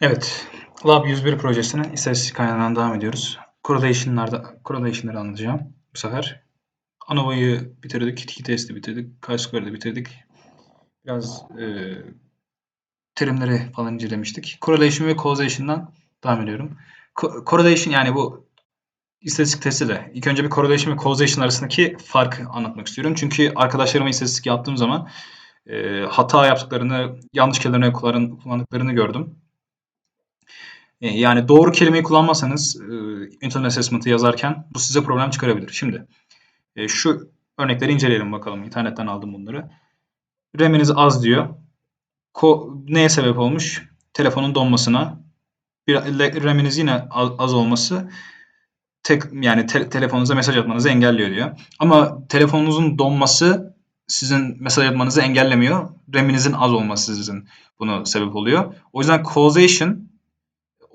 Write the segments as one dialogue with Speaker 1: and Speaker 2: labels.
Speaker 1: Evet, Lab 101 projesinin istatistik kaynağından devam ediyoruz. Correlation'larda, correlation'ları anlatacağım bu sefer. ANOVA'yı bitirdik, iki testi bitirdik, chi-square'ı bitirdik. Biraz e, terimleri falan incelemiştik. Correlation ve causation'dan devam ediyorum. Co- correlation yani bu istatistik testi de ilk önce bir correlation ve causation arasındaki farkı anlatmak istiyorum. Çünkü arkadaşlarıma istatistik yaptığım zaman e, hata yaptıklarını, yanlış kelimeleri kullan- kullandıklarını gördüm. E, Yani doğru kelimeyi kullanmazsanız e, internal assessment'ı yazarken bu size problem çıkarabilir. Şimdi e, şu örnekleri inceleyelim bakalım. İnternetten aldım bunları. RAM'iniz az diyor. Ko- neye sebep olmuş? Telefonun donmasına. RAM'iniz yine az olması tek yani te- telefonunuza mesaj atmanızı engelliyor diyor. Ama telefonunuzun donması sizin mesaj atmanızı engellemiyor. RAM'inizin az olması sizin bunu sebep oluyor. O yüzden causation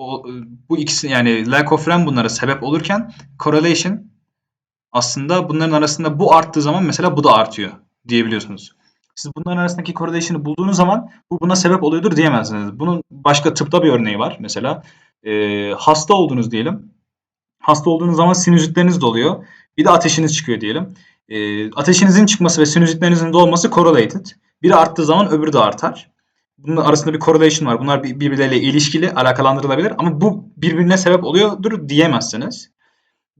Speaker 1: o, bu ikisi yani lack of RAM bunlara sebep olurken correlation aslında bunların arasında bu arttığı zaman mesela bu da artıyor diyebiliyorsunuz. Siz bunların arasındaki correlation'ı bulduğunuz zaman bu buna sebep oluyordur diyemezsiniz. Bunun başka tıpta bir örneği var. Mesela e, hasta oldunuz diyelim. Hasta olduğunuz zaman sinüzitleriniz doluyor. Bir de ateşiniz çıkıyor diyelim. E, ateşinizin çıkması ve sinüzitlerinizin dolması correlated. Biri arttığı zaman öbürü de artar. Bunun arasında bir correlation var. Bunlar bir- birbirleriyle ilişkili, alakalandırılabilir ama bu birbirine sebep oluyordur diyemezsiniz.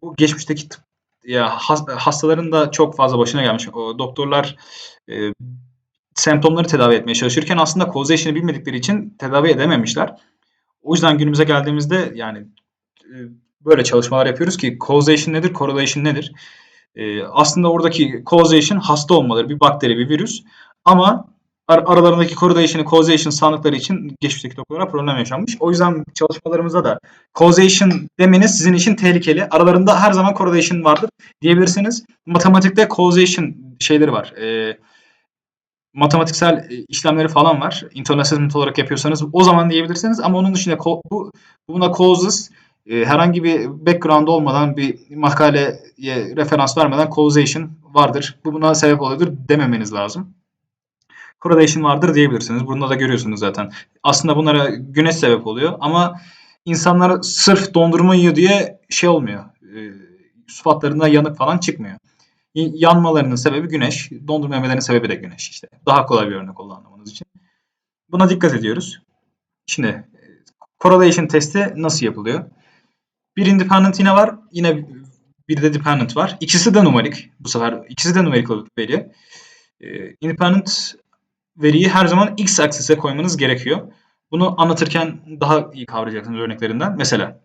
Speaker 1: Bu geçmişteki tıp ya has- hastaların da çok fazla başına gelmiş. O doktorlar e, semptomları tedavi etmeye çalışırken aslında causation'ı bilmedikleri için tedavi edememişler. O yüzden günümüze geldiğimizde yani e, böyle çalışmalar yapıyoruz ki causation nedir, correlation nedir? E, aslında oradaki causation hasta olmaları, bir bakteri, bir virüs ama ar- aralarındaki correlation'ı causation sandıkları için geçmişteki doktorlara problem yaşanmış. O yüzden çalışmalarımızda da causation demeniz sizin için tehlikeli. Aralarında her zaman correlation vardır diyebilirsiniz. Matematikte causation şeyleri var. E, matematiksel işlemleri falan var. Internal assessment olarak yapıyorsanız o zaman diyebilirsiniz ama onun dışında bu buna causes e, herhangi bir background olmadan bir makaleye referans vermeden causation vardır. Bu buna sebep oluyordur dememeniz lazım. Correlation vardır diyebilirsiniz. Bunda da görüyorsunuz zaten. Aslında bunlara güneş sebep oluyor ama insanlar sırf dondurma yiyor diye şey olmuyor. E, sıfatlarında yanık falan çıkmıyor. Yanmalarının sebebi güneş. Dondurma yemelerinin sebebi de güneş işte. Daha kolay bir örnek oldu anlamanız için. Buna dikkat ediyoruz. Şimdi e, correlation testi nasıl yapılıyor? Bir independent yine var. Yine bir de dependent var. İkisi de numarik. Bu sefer ikisi de numerical veri. Ee, independent veriyi her zaman x aksise koymanız gerekiyor. Bunu anlatırken daha iyi kavrayacaksınız örneklerinden. Mesela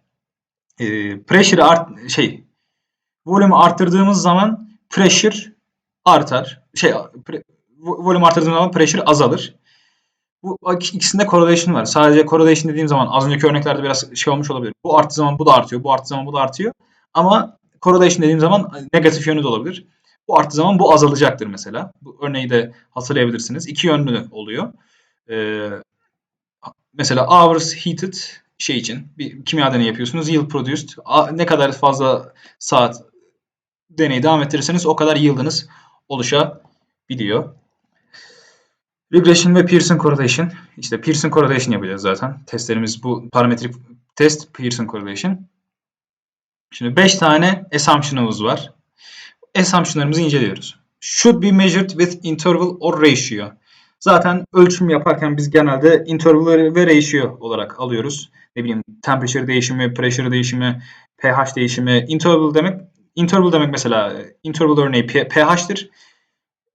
Speaker 1: e, pressure art şey volume arttırdığımız zaman pressure artar. Şey pre, vo- volume arttırdığımız zaman pressure azalır. Bu ikisinde correlation var. Sadece correlation dediğim zaman az önceki örneklerde biraz şey olmuş olabilir. Bu arttığı zaman bu da artıyor. Bu arttığı zaman bu da artıyor. Ama correlation dediğim zaman negatif yönü de olabilir. Bu arttığı zaman bu azalacaktır mesela. Bu örneği de hatırlayabilirsiniz. İki yönlü oluyor. Ee, mesela hours heated şey için bir kimya deneyi yapıyorsunuz. Yield produced. Ne kadar fazla saat deneyi devam ettirirseniz o kadar yield'ınız oluşabiliyor. Regression ve Pearson correlation. İşte Pearson correlation yapacağız zaten. Testlerimiz bu parametrik test Pearson correlation. Şimdi 5 tane assumption'ımız var. Assumption'larımızı inceliyoruz. Should be measured with interval or ratio. Zaten ölçüm yaparken biz genelde interval ve ratio olarak alıyoruz. Ne bileyim temperature değişimi, pressure değişimi, pH değişimi. Interval demek interval demek mesela interval örneği pH'tir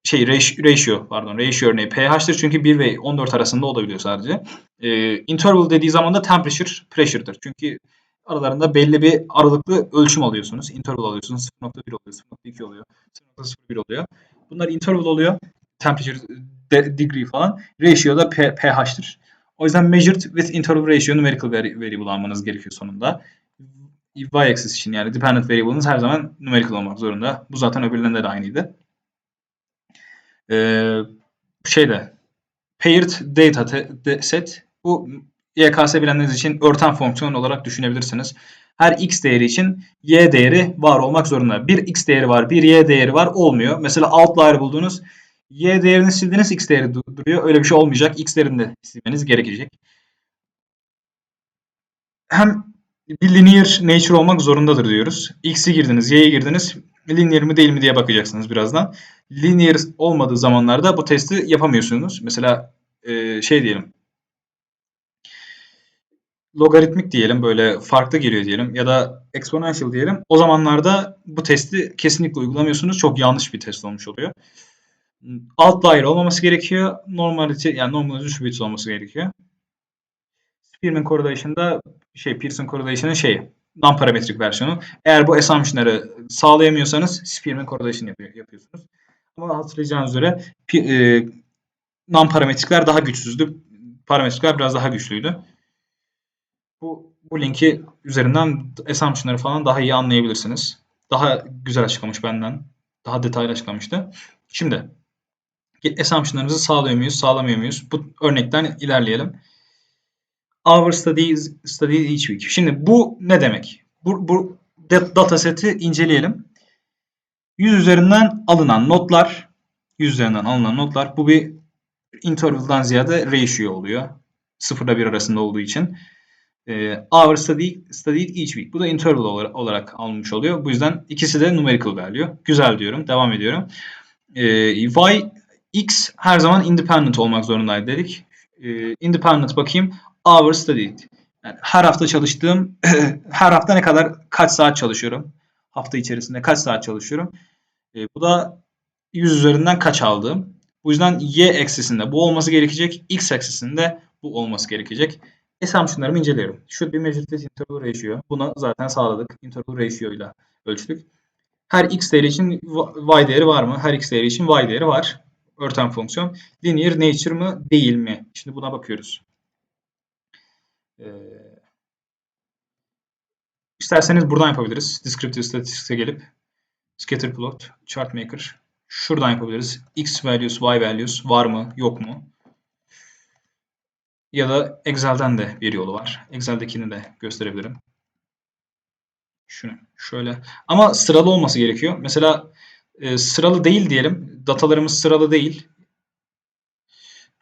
Speaker 1: şey ratio pardon ratio örneği pH'tir çünkü 1 ve 14 arasında olabiliyor sadece. Ee, interval dediği zaman da temperature pressure'dır. Çünkü aralarında belli bir aralıklı ölçüm alıyorsunuz. Interval alıyorsunuz. 0.1 oluyor, 0.2 oluyor, 0.01 oluyor. Bunlar interval oluyor. Temperature de- degree falan. Ratio da P- pH'tir. O yüzden measured with interval ratio numerical vari- variable almanız gerekiyor sonunda. Y-axis için yani dependent variable'ınız her zaman numerical olmak zorunda. Bu zaten öbürlerinde de aynıydı. Ee, şeyde paired data set bu YKS bilenleriniz için örten fonksiyon olarak düşünebilirsiniz. Her x değeri için y değeri var olmak zorunda. Bir x değeri var, bir y değeri var olmuyor. Mesela outlier buldunuz. Y değerini sildiniz, x değeri du- duruyor. Öyle bir şey olmayacak. X değerini de silmeniz gerekecek. hem bir linear nature olmak zorundadır diyoruz. X'i girdiniz, Y'yi girdiniz. Linear mi değil mi diye bakacaksınız birazdan. Linear olmadığı zamanlarda bu testi yapamıyorsunuz. Mesela şey diyelim. Logaritmik diyelim böyle farklı geliyor diyelim ya da exponential diyelim. O zamanlarda bu testi kesinlikle uygulamıyorsunuz. Çok yanlış bir test olmuş oluyor. Outlier olmaması gerekiyor. Normality yani normal distributed olması gerekiyor. Spearman correlation'da şey Pearson correlation'ın şeyi non parametrik versiyonu. Eğer bu assumption'ları sağlayamıyorsanız Spearman correlation yapıyor, yapıyorsunuz. Ama hatırlayacağınız üzere e, non parametrikler daha güçsüzdü. Parametrikler biraz daha güçlüydü. Bu, bu linki üzerinden assumption'ları falan daha iyi anlayabilirsiniz. Daha güzel açıklamış benden. Daha detaylı açıklamıştı. Şimdi assumption'larımızı sağlıyor muyuz, sağlamıyor muyuz? Bu örnekten ilerleyelim. Our study, study each week. Şimdi bu ne demek? Bu, bu dataseti inceleyelim. 100 üzerinden alınan notlar, 100 üzerinden alınan notlar bu bir interval'dan ziyade ratio oluyor. 0 ile 1 arasında olduğu için. E, our study, studied each week. Bu da interval olarak, olarak alınmış oluyor. Bu yüzden ikisi de numerical value. Güzel diyorum. Devam ediyorum. E, y, x her zaman independent olmak zorundaydı dedik. E, independent bakayım hour studied. Yani her hafta çalıştığım, her hafta ne kadar, kaç saat çalışıyorum? Hafta içerisinde kaç saat çalışıyorum? E, bu da 100 üzerinden kaç aldığım. Bu yüzden y eksisinde bu olması gerekecek. X eksisinde bu olması gerekecek. Assumption'larımı inceliyorum. Should be measured with interval ratio. Bunu zaten sağladık. Interval ratio ile ölçtük. Her x değeri için y değeri var mı? Her x değeri için y değeri var. Örten fonksiyon. Linear nature mı değil mi? Şimdi buna bakıyoruz. Ee, isterseniz buradan yapabiliriz. Descriptive Statistics'e gelip Scatter Plot, Chart Maker. Şuradan yapabiliriz. X values, Y values var mı, yok mu? Ya da Excel'den de bir yolu var. Excel'dekini de gösterebilirim. Şunu şöyle. Ama sıralı olması gerekiyor. Mesela e, sıralı değil diyelim. Datalarımız sıralı değil.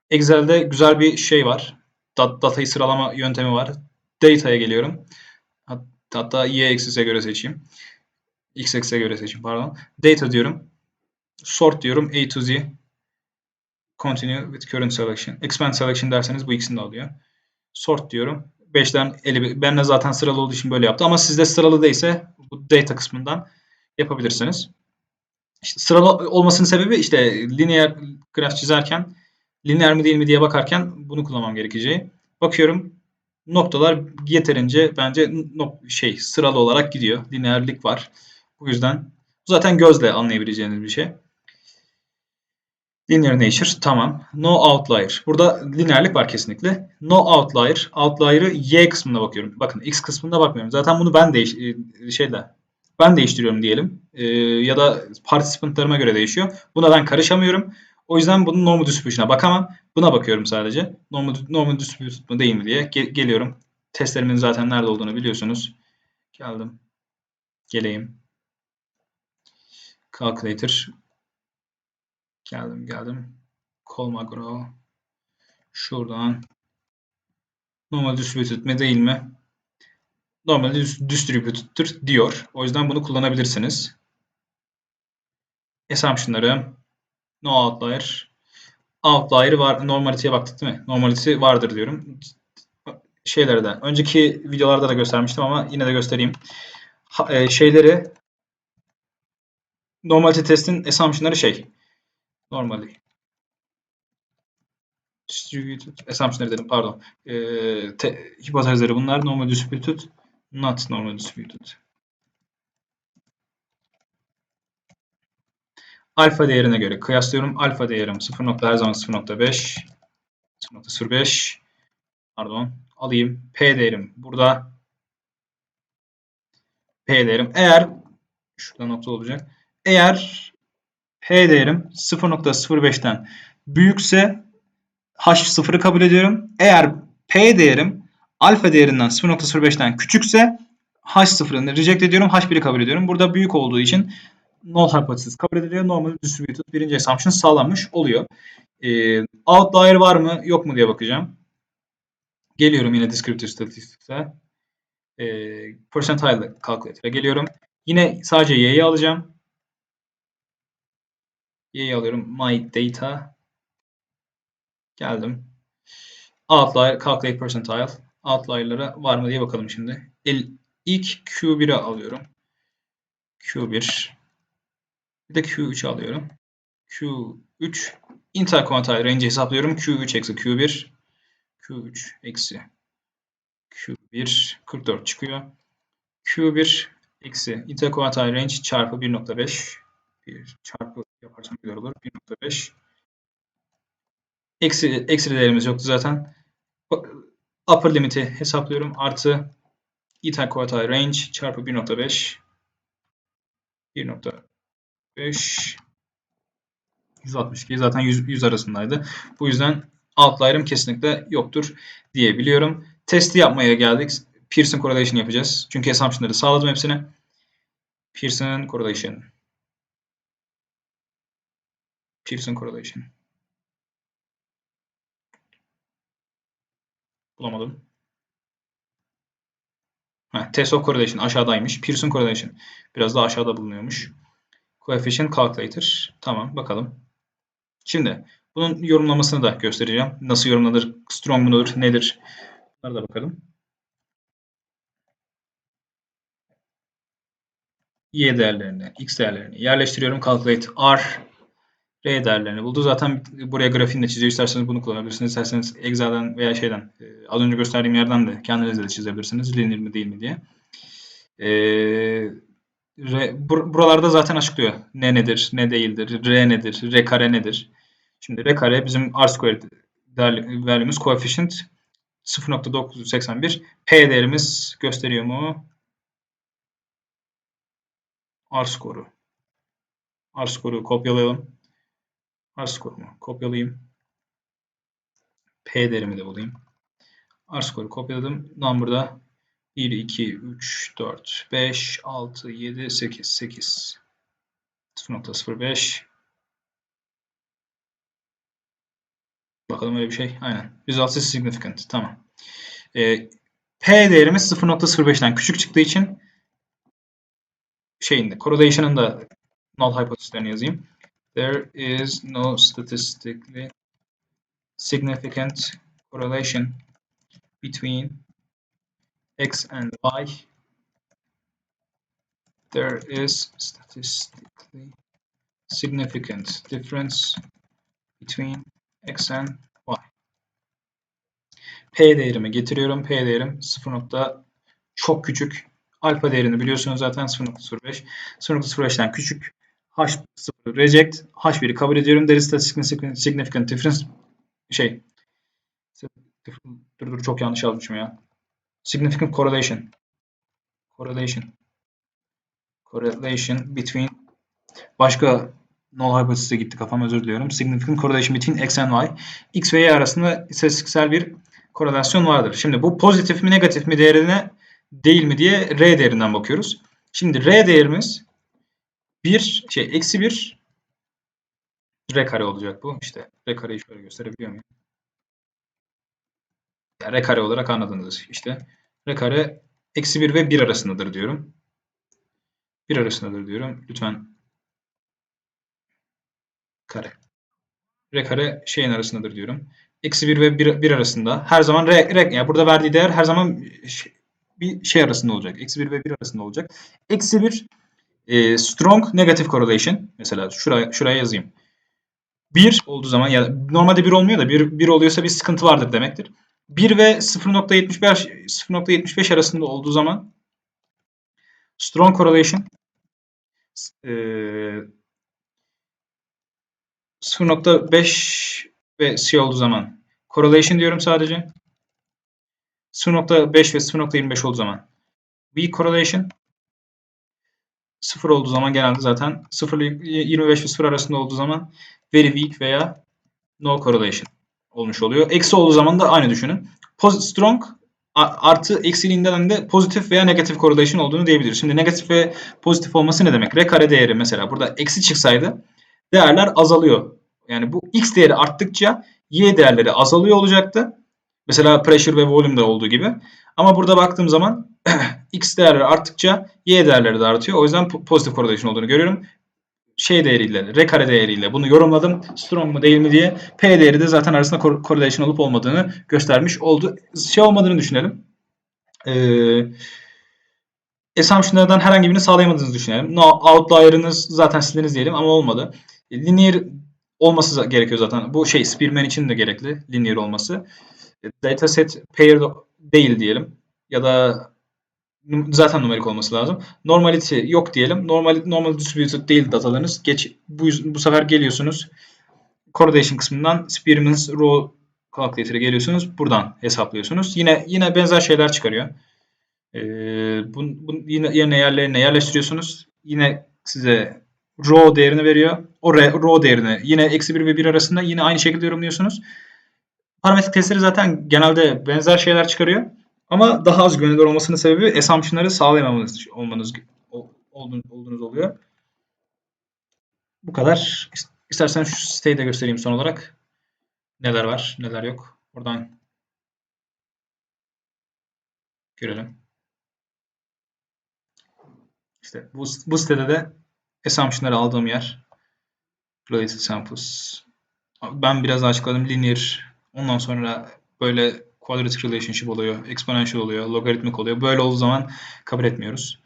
Speaker 1: Excel'de güzel bir şey var datayı sıralama yöntemi var. Data'ya geliyorum. Hatta y eksise göre seçeyim. X eksise göre seçeyim pardon. Data diyorum. Sort diyorum. A to Z. Continue with current selection. Expand selection derseniz bu ikisini de alıyor. Sort diyorum. 5'ten 50. Ben de zaten sıralı olduğu için böyle yaptı. Ama sizde sıralı değilse bu data kısmından yapabilirsiniz. İşte sıralı olmasının sebebi işte lineer graf çizerken lineer mi değil mi diye bakarken bunu kullanmam gerekeceği. Bakıyorum noktalar yeterince bence şey sıralı olarak gidiyor. Lineerlik var. Bu yüzden zaten gözle anlayabileceğiniz bir şey. Linear nature tamam. No outlier. Burada lineerlik var kesinlikle. No outlier. Outlier'ı y kısmına bakıyorum. Bakın x kısmına bakmıyorum. Zaten bunu ben değiş e, şeyle ben değiştiriyorum diyelim. Ee, ya da participantlarıma göre değişiyor. Buna ben karışamıyorum. O yüzden bunun normal distribution'a bakamam. Buna bakıyorum sadece. Normal, normal distributed mı değil mi diye Ge geliyorum. Testlerimin zaten nerede olduğunu biliyorsunuz. Geldim. Geleyim. Calculator. Geldim geldim. Colmagro. Şuradan. Normal distributed mi değil mi? Normal distributed'tır diyor. O yüzden bunu kullanabilirsiniz. Assumption'ları No outlier. Outlier'ı var. Normality'ye baktık değil mi? Normality vardır diyorum. Şeyleri de. Önceki videolarda da göstermiştim ama yine de göstereyim. Ha, e, şeyleri normality testin assumption'ları şey. Normally. Distributed assumption'ları dedim pardon. E, te, hipotezleri bunlar. Normal distributed. Not normal distributed. Alfa değerine göre kıyaslıyorum. Alfa değerim 0. her zaman 0.5 0.05 pardon alayım. P değerim burada P değerim eğer şurada nokta olacak. Eğer P değerim 0.05'ten büyükse H0'ı kabul ediyorum. Eğer P değerim alfa değerinden 0.05'ten küçükse H0'ını reject ediyorum. H1'i kabul ediyorum. Burada büyük olduğu için null hipotezis kabul ediliyor. Normal distributed birinci assumption sağlanmış oluyor. E, outlier var mı yok mu diye bakacağım. Geliyorum yine descriptive statistics'e. e, percentile calculator'a geliyorum. Yine sadece y'yi alacağım. Y'yi alıyorum. My data. Geldim. Outlier, calculate percentile. Outlier'lara var mı diye bakalım şimdi. El, ilk Q1'e alıyorum. Q1. Bir de Q3'ü alıyorum. Q3 interquantile range hesaplıyorum. Q3 eksi Q1. Q3 eksi Q1 44 çıkıyor. Q1 eksi interquantile range çarpı 1.5 çarpı yaparsam güzel olur. 1.5 eksi, eksi değerimiz yoktu zaten. Upper limit'i hesaplıyorum. Artı interquartile range çarpı 1.5 1.5 162 zaten 100, 100 arasındaydı. Bu yüzden outlier'ım kesinlikle yoktur diyebiliyorum. Testi yapmaya geldik. Pearson correlation yapacağız. Çünkü assumption'ları sağladım hepsine. Pearson correlation. Pearson correlation. Bulamadım. Ha, test of correlation aşağıdaymış. Pearson correlation biraz daha aşağıda bulunuyormuş. Coefficient calculator. Tamam bakalım. Şimdi bunun yorumlamasını da göstereceğim. Nasıl yorumlanır, strong mudur, nedir? Bunlara da bakalım. Y değerlerini, X değerlerini yerleştiriyorum. Calculate R R değerlerini buldu. Zaten buraya grafiğini de çiziyor. İsterseniz bunu kullanabilirsiniz. İsterseniz Excel'den veya şeyden e, az önce gösterdiğim yerden de kendiniz de çizebilirsiniz. Linear mi değil mi diye. Ee, R, buralarda zaten açıklıyor. Ne nedir, ne değildir, R nedir, R kare nedir. Şimdi R kare bizim R squared value'miz coefficient 0.981. P değerimiz gösteriyor mu? R skoru. R skoru kopyalayalım. R skorumu kopyalayayım. P değerimi de bulayım. R skoru kopyaladım. Number'da 1, 2, 3, 4, 5, 6, 7, 8, 8. 0.05 Bakalım öyle bir şey. Aynen. Results significant. Tamam. Ee, P değerimiz 0.05'ten küçük çıktığı için şeyinde correlation'ın da null hypothesislerini yazayım. There is no statistically significant correlation between x and y. There is statistically significant difference between x and y. P değerimi getiriyorum. P değerim 0. çok küçük. Alfa değerini biliyorsunuz zaten 0.05. 0.05'ten küçük. H0 reject. H1'i kabul ediyorum. There is significant difference. Şey. Dur dur çok yanlış yazmışım ya. Significant correlation. Correlation. Correlation between başka null hypothesis'e gitti kafam özür diliyorum. Significant correlation between x and y. x ve y arasında istatistiksel bir korelasyon vardır. Şimdi bu pozitif mi negatif mi değerine değil mi diye r değerinden bakıyoruz. Şimdi r değerimiz 1 şey eksi 1 r kare olacak bu. İşte r kareyi şöyle gösterebiliyor muyum? Yani r kare olarak anladınız işte. r kare eksi 1 ve 1 arasındadır diyorum. 1 arasındadır diyorum. Lütfen kare. R kare şeyin arasındadır diyorum. Eksi 1 ve 1, 1 arasında. Her zaman R, R yani burada verdiği değer her zaman bir şey arasında olacak. Eksi 1 ve 1 arasında olacak. Eksi 1 e, strong negative correlation. Mesela şuraya, şuraya yazayım. 1 olduğu zaman ya normalde 1 olmuyor da 1, 1 oluyorsa bir sıkıntı vardır demektir. 1 ve 0.75 0.75 arasında olduğu zaman strong correlation e, 0.5 ve C olduğu zaman correlation diyorum sadece. 0.5 ve 0.25 olduğu zaman weak correlation 0 olduğu zaman genelde zaten 0 25 ve 0 arasında olduğu zaman very weak veya no correlation olmuş oluyor. Eksi olduğu zaman da aynı düşünün. strong artı eksiliğinden de pozitif veya negatif correlation olduğunu diyebiliriz. Şimdi negatif ve pozitif olması ne demek? R kare değeri mesela burada eksi çıksaydı değerler azalıyor. Yani bu x değeri arttıkça y değerleri azalıyor olacaktı. Mesela pressure ve volume'da olduğu gibi. Ama burada baktığım zaman x değerleri arttıkça y değerleri de artıyor. O yüzden po- pozitif correlation olduğunu görüyorum. Şey değeriyle, r kare değeriyle bunu yorumladım. Strong mu değil mi diye. P değeri de zaten arasında correlation olup olmadığını göstermiş oldu. Şey olmadığını düşünelim. Ee, assumption'lardan herhangi birini sağlayamadığınızı düşünelim. No, outlier'ınız zaten siliniz diyelim ama olmadı. E, Linear olması gerekiyor zaten. Bu şey Spearman için de gerekli linear olması. E, Dataset paired değil diyelim. Ya da zaten numerik olması lazım. Normality yok diyelim. Normal normal distributed değil datalarınız. Geç bu bu sefer geliyorsunuz. Correlation kısmından Spearman's row calculator'a geliyorsunuz. Buradan hesaplıyorsunuz. Yine yine benzer şeyler çıkarıyor. Ee, bunu, bunu yine yerine yerlerine yerleştiriyorsunuz. Yine size row değerini veriyor. O re- değerini yine eksi 1 ve 1 arasında yine aynı şekilde yorumluyorsunuz. Parametrik testleri zaten genelde benzer şeyler çıkarıyor. Ama daha az güvenilir olmasının sebebi assumption'ları sağlayamamanız olmanız ol- olduğunuz, oluyor. Bu kadar. İs- İstersen şu siteyi de göstereyim son olarak. Neler var, neler yok. Oradan görelim. İşte bu, bu sitede de assumption'ları aldığım yer. Related samples. Ben biraz açıkladım. Linear. Ondan sonra böyle quadratic relationship oluyor. Exponential oluyor. Logaritmik oluyor. Böyle olduğu zaman kabul etmiyoruz.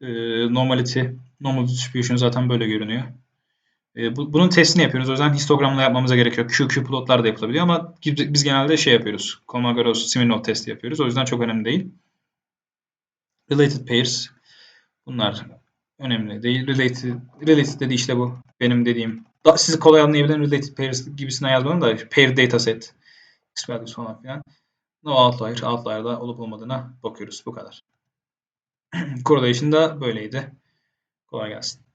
Speaker 1: Ee, normality, normal distribution zaten böyle görünüyor. Ee, bu- bunun testini yapıyoruz. O yüzden histogramla yapmamıza gerekiyor. QQ plotlar da yapılabiliyor ama biz, genelde şey yapıyoruz. Kolmogorov-Smirnov testi yapıyoruz. O yüzden çok önemli değil. Related pairs. Bunlar önemli değil. Related, related dedi işte bu. Benim dediğim. Da, sizi kolay anlayabilen related pairs gibisinden yazmadım da pair dataset. X values falan filan. No outlier. Outlier'da olup olmadığına bakıyoruz. Bu kadar. Correlation da böyleydi. Kolay gelsin.